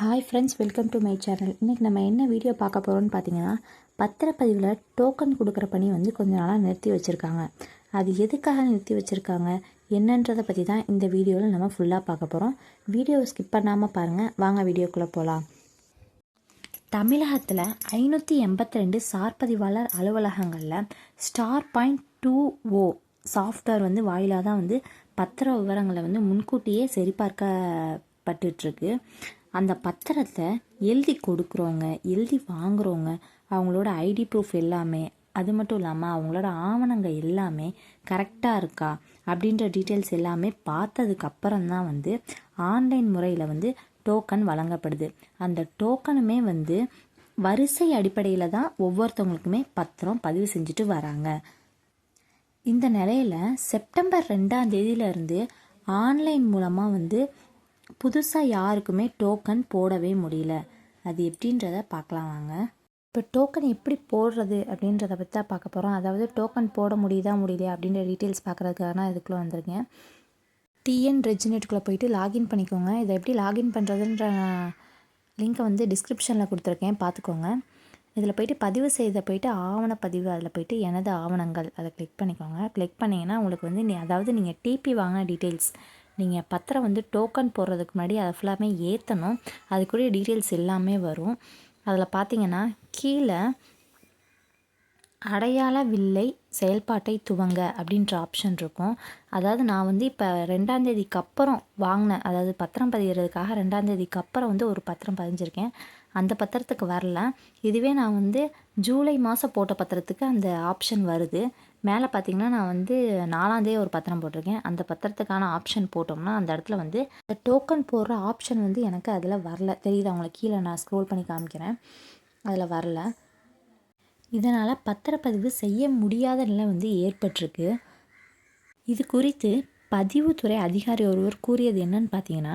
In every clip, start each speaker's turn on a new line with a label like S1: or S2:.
S1: Hi friends welcome to my channel இன்றைக்கி நம்ம என்ன வீடியோ பார்க்க போகிறோம்னு பார்த்தீங்கன்னா பத்திரப்பதிவில் டோக்கன் கொடுக்குற பணி வந்து கொஞ்ச நாளாக நிறுத்தி வச்சுருக்காங்க. அது எதுக்காக நிறுத்தி வச்சுருக்காங்க? என்னன்றதை பற்றி தான் இந்த வீடியோவில் நம்ம ஃபுல்லாக பார்க்க போகிறோம் வீடியோவை ஸ்கிப் பண்ணாமல் பாருங்கள் வாங்க வீடியோக்குள்ளே போகலாம் தமிழகத்தில் ஐநூற்றி எண்பத்தி ரெண்டு சார்பதிவாளர் அலுவலகங்களில் star point two O software வந்து வாயிலாக தான் வந்து பத்திர விவரங்களை வந்து முன்கூட்டியே சரிபார்க்கப்பட்டுருக்கு அந்த பத்திரத்தை எழுதி கொடுக்குறவங்க எழுதி வாங்குறவங்க அவங்களோட ஐடி ப்ரூஃப் எல்லாமே அது மட்டும் இல்லாமல் அவங்களோட ஆவணங்கள் எல்லாமே கரெக்டாக இருக்கா அப்படின்ற டீட்டெயில்ஸ் எல்லாமே பார்த்ததுக்கு தான் வந்து ஆன்லைன் முறையில் வந்து டோக்கன் வழங்கப்படுது. அந்த டோக்கனுமே வந்து வரிசை அடிப்படையில் தான் ஒவ்வொருத்தவங்களுக்குமே பத்திரம் பதிவு செஞ்சுட்டு வராங்க. இந்த நிலையில் செப்டம்பர் ரெண்டாம் தேதியிலேருந்து ஆன்லைன் மூலமாக வந்து புதுசாக யாருக்குமே டோக்கன் போடவே முடியல. அது எப்படின்றத பார்க்கலாம் வாங்க. இப்போ டோக்கன் எப்படி போடுறது அப்படின்றத பற்றி தான் பார்க்க போகிறோம் அதாவது டோக்கன் போட முடியுதா முடியலையா அப்படின்ற டீட்டெயில்ஸ் பார்க்குறதுக்காக தான் இதுக்குள்ளே வந்திருக்கேன். டிஎன் ரெஜினேட்டுக்குள்ளே போயிட்டு லாகின் பண்ணிக்கோங்க. இதை எப்படி லாகின் பண்ணுறதுன்ற லிங்க்கை வந்து டிஸ்கிரிப்ஷனில் கொடுத்துருக்கேன். பார்த்துக்கோங்க. இதில் போயிட்டு பதிவு செய்த போயிட்டு ஆவணப்பதிவு அதில் போயிட்டு எனது ஆவணங்கள் அதை கிளிக் பண்ணிக்கோங்க. கிளிக் பண்ணிங்கன்னா உங்களுக்கு வந்து நீ அதாவது நீங்கள் டிபி வாங்கின டீட்டெயில்ஸ் நீங்கள் பத்திரம் வந்து டோக்கன் போடுறதுக்கு முன்னாடி அதை ஃபுல்லாமே ஏற்றணும் அதுக்குரிய டீட்டெயில்ஸ் எல்லாமே வரும். அதில் பார்த்தீங்கன்னா கீழே அடையாள வில்லை செயல்பாட்டை துவங்க அப்படின்ற ஆப்ஷன் இருக்கும். அதாவது நான் வந்து இப்போ ரெண்டாந்தேதிக்கு அப்புறம் வாங்கினேன் அதாவது பத்திரம் பதிகிறதுக்காக ரெண்டாந்தேதிக்கு அப்புறம் வந்து ஒரு பத்திரம் பதிஞ்சிருக்கேன். அந்த பத்திரத்துக்கு வரல. இதுவே நான் வந்து ஜூலை மாதம் போட்ட பத்திரத்துக்கு அந்த ஆப்ஷன் வருது. மேலே பார்த்தீங்கன்னா நான் வந்து நாலாந்தே ஒரு பத்திரம் போட்டிருக்கேன். அந்த பத்திரத்துக்கான ஆப்ஷன் போட்டோம்னா அந்த இடத்துல வந்து இந்த டோக்கன் போடுற ஆப்ஷன் வந்து எனக்கு அதில் வரல. தெரியுது அவங்கள கீழே நான் ஸ்க்ரோல் பண்ணி காமிக்கிறேன். அதில் வரல. இதனால் பத்திரப்பதிவு செய்ய முடியாத நிலை வந்து ஏற்பட்டிருக்கு. இது குறித்து பதிவுத்துறை அதிகாரி ஒருவர் கூறியது என்னன்னு பார்த்தீங்கன்னா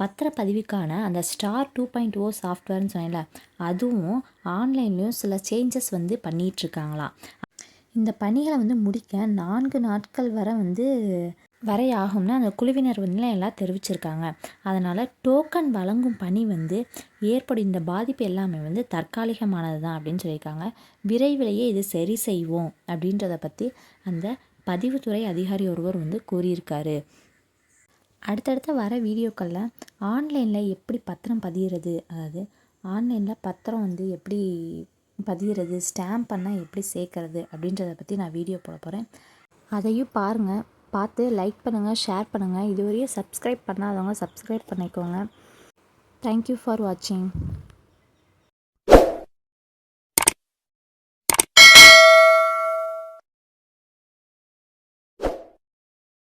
S1: பத்திரப்பதிவுக்கான அந்த ஸ்டார் டூ பாயிண்ட் ஓ சாஃப்ட்வேர்னு சொன்னேன்ல அதுவும் ஆன்லைன்லேயும் சில சேஞ்சஸ் வந்து பண்ணிகிட்ருக்காங்களாம் இந்த பணிகளை வந்து முடிக்க நான்கு நாட்கள் வரை வந்து வரை ஆகும்னு அந்த குழுவினர் வந்து எல்லாம் தெரிவிச்சிருக்காங்க. அதனால் டோக்கன் வழங்கும் பணி வந்து ஏற்படும். இந்த பாதிப்பு எல்லாமே வந்து தற்காலிகமானது தான் அப்படின்னு சொல்லியிருக்காங்க. விரைவிலேயே இது சரி செய்வோம் அப்படின்றத பற்றி அந்த பதிவுத்துறை அதிகாரி ஒருவர் வந்து கூறியிருக்காரு. அடுத்தடுத்த வர வீடியோக்களில் ஆன்லைனில் எப்படி பத்திரம் பதிகிறது அதாவது ஆன்லைனில் பத்திரம் வந்து எப்படி பதிகிறது ஸ்டாம்ப் பண்ணால் எப்படி சேர்க்கறது அப்படின்றத பற்றி நான் வீடியோ போட போகிறேன் அதையும் பாருங்கள் பார்த்து லைக் பண்ணுங்கள் ஷேர் பண்ணுங்கள் இதுவரையும் சப்ஸ்கிரைப் பண்ணாதவங்க சப்ஸ்கிரைப் பண்ணிக்கோங்க. தேங்க்யூ ஃபார் வாட்சிங்